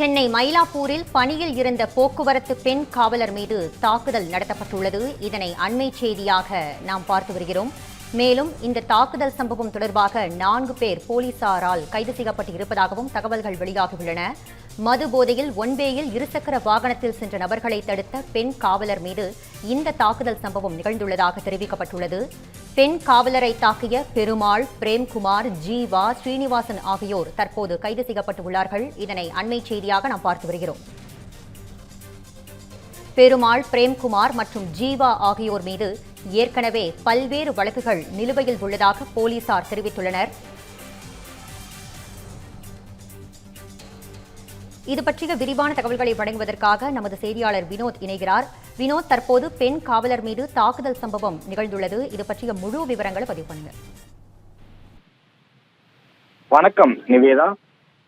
சென்னை மயிலாப்பூரில் பணியில் இருந்த போக்குவரத்து பெண் காவலர் மீது தாக்குதல் நடத்தப்பட்டுள்ளது. இதனை அண்மை செய்தியாக நாம் பார்த்து வருகிறோம். மேலும் இந்த தாக்குதல் சம்பவம் தொடர்பாக நான்கு பேர் போலீசாரால் கைது செய்யப்பட்டு இருப்பதாகவும் தகவல்கள் வெளியாகியுள்ளன. மது போதையில் ஒன்பேயில் இருசக்கர வாகனத்தில் சென்ற நபர்களை தடுத்த பெண் காவலர் மீது இந்த தாக்குதல் சம்பவம் நிகழ்ந்துள்ளதாக தெரிவிக்கப்பட்டுள்ளது. பெண் காவலரை தாக்கிய பெருமாள் பிரேம்குமார் ஜீவா ஸ்ரீனிவாசன் ஆகியோர் தற்போது கைது செய்யப்பட்டுள்ளார்கள். இதனை அண்மை செய்தியாக நாம் பார்த்து வருகிறோம். பெருமாள் பிரேம்குமார் மற்றும் ஜீவா ஆகியோர் மீது ஏற்கனவே பல்வேறு வழக்குகள் நிலுவையில் உள்ளதாக போலீசார் தெரிவித்துள்ளனர். இது பற்றிய விரிவான தகவல்களை வழங்குவதற்காக நமது செய்தியாளர் வினோத் இணைகிறார். வினோத் தற்போது பெண் காவலர் மீது தாக்குதல் சம்பவம் நிகழ்ந்துள்ளது. இது பற்றிய முழு விவரங்களை பதிவு பண்ணுங்க. வணக்கம் நிவேதா.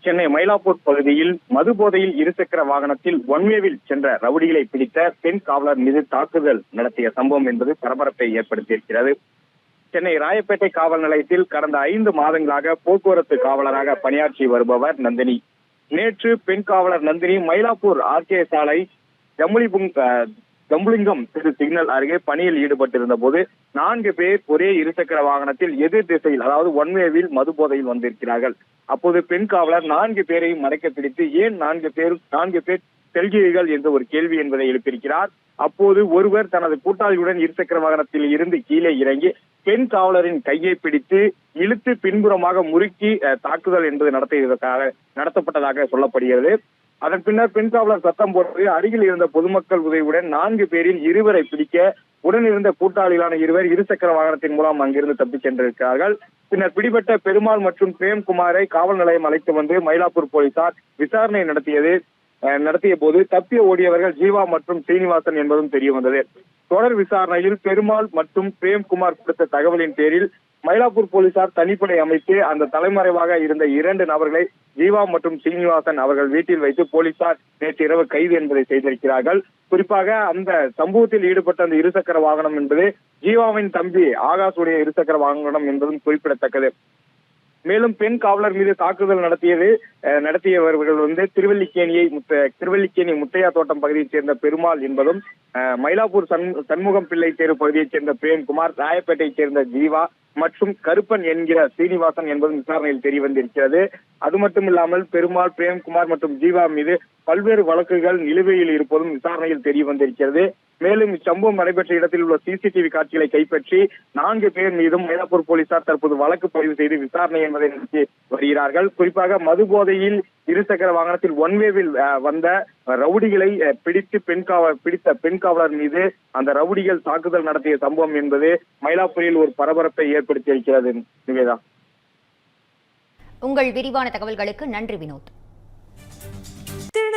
சென்னை மயிலாப்பூர் பகுதியில் மது போதையில் இருசக்கர வாகனத்தில் ஒன்வேவில் சென்ற ரவுடிகளை பிடித்த பெண் காவலர் மீது தாக்குதல் நடத்திய சம்பவம் என்பது பரபரப்பை ஏற்படுத்தியிருக்கிறது. சென்னை ராயப்பேட்டை காவல் நிலையத்தில் கடந்த ஐந்து மாதங்களாக போக்குவரத்து காவலராக பணியாற்றி வருபவர் நந்தினி. நேற்று பெண் காவலர் நந்தினி மயிலாப்பூர் ஆர்கே சாலை ஜம்புலிபுங் ஜம்புலிங்கம் திரு சிக்னல் அருகே பணியில் ஈடுபட்டிருந்த போது நான்கு பேர் ஒரே இருசக்கர வாகனத்தில் எதிர் திசையில் அதாவது ஒன்வேவில் மது போதையில் வந்திருக்கிறார்கள். அப்போது பெண் காவலர் நான்கு பேரையும் மறைக்க பிடித்து ஏன் நான்கு பேர் நான்கு பேர் செல்கிறீர்கள் என்ற ஒரு கேள்வி என்பதை எழுப்பியிருக்கிறார். அப்போது ஒருவர் தனது கூட்டாளியுடன் இருசக்கர வாகனத்தில் இருந்து கீழே இறங்கி பெண் காவலரின் கையை பிடித்து இழுத்து பின்புறமாக முறுக்கி அஹ், தாக்குதல் என்பது நடத்தியதற்காக நடத்தப்பட்டதாக சொல்லப்படுகிறது. அதன் பின்னர் பெண் காவலர் சத்தம் போட்டு அருகில் இருந்த பொதுமக்கள் உதவியுடன் நான்கு பேரில் இருவரை பிடிக்க உடன் இருந்த கூட்டாளிகளான இருவர் இருசக்கர வாகனத்தின் மூலம் அங்கிருந்து தப்பிச் சென்றிருக்கிறார்கள். பின்னர் பிடிபட்ட பெருமாள் மற்றும் பிரேம்குமாரை காவல் நிலையம் அழைத்து வந்து மயிலாப்பூர் போலீசார் விசாரணை நடத்தியது. நடத்திய போது தப்பிய ஓடியவர்கள் ஜீவா மற்றும் சீனிவாசன் என்பதும் தெரிய வந்தது. தொடர் விசாரணையில் பெருமாள் மற்றும் பிரேம்குமார் கொடுத்த தகவலின் பேரில் மயிலாப்பூர் போலீசார் தனிப்படை அமைத்து அந்த தலைமறைவாக இருந்த இரண்டு நபர்களை ஜீவா மற்றும் சீனிவாசன் அவர்கள் வீட்டில் வைத்து போலீசார் நேற்று இரவு கைது என்பதை செய்திருக்கிறார்கள். குறிப்பாக அந்த சம்பவத்தில் ஈடுபட்ட அந்த இருசக்கர வாகனம் என்பது ஜீவாவின் தம்பி ஆகாஷுடைய இருசக்கர வாகனம் என்பதும் குறிப்பிடத்தக்கது. மேலும் பெண் காவலர் மீது தாக்குதல் நடத்தியது நடத்தியவர்கள் வந்து திருவல்லிக்கேணியை முத்த திருவல்லிக்கேணி முத்தையா தோட்டம் பகுதியைச் சேர்ந்த பெருமாள் என்பதும் அஹ், மயிலாப்பூர் சண் சண்முகம் பிள்ளை தேர்வு பகுதியைச் சேர்ந்த பிரேம்குமார் ராயப்பேட்டையைச் சேர்ந்த ஜீவா மற்றும் கருப்பன் என்கிற சீனிவாசன் என்பதும் விசாரணையில் தெரிய வந்திருக்கிறது. அது மட்டும் இல்லாமல் பெருமாள் பிரேம்குமார் மற்றும் ஜீவா மீது பல்வேறு வழக்குகள் நிலுவையில் இருப்பதும் விசாரணையில் தெரிய வந்திருக்கிறது. மேலும் இச்சம்பவம் நடைபெற்ற இடத்தில் உள்ள சிசிடிவி காட்சிகளை கைப்பற்றி நான்கு பேர் மீதும் மயிலாப்பூர் போலீசார் தற்போது வழக்கு பதிவு செய்து விசாரணை என்பதை நடத்தி வருகிறார்கள். குறிப்பாக மது போதையில் இருசக்கர வாகனத்தில் ஒன்வேவில் வந்த ரவுடிகளை அஹ், பிடித்து பெண் காவல் பிடித்த பெண் காவலர் மீது அந்த ரவுடிகள் தாக்குதல் நடத்திய சம்பவம் என்பது மயிலாப்பூரில் ஒரு பரபரப்பை ஏற்படுத்தியிருக்கிறது நிவேதா. உங்கள் விரிவான தகவல்களுக்கு நன்றி வினோத்.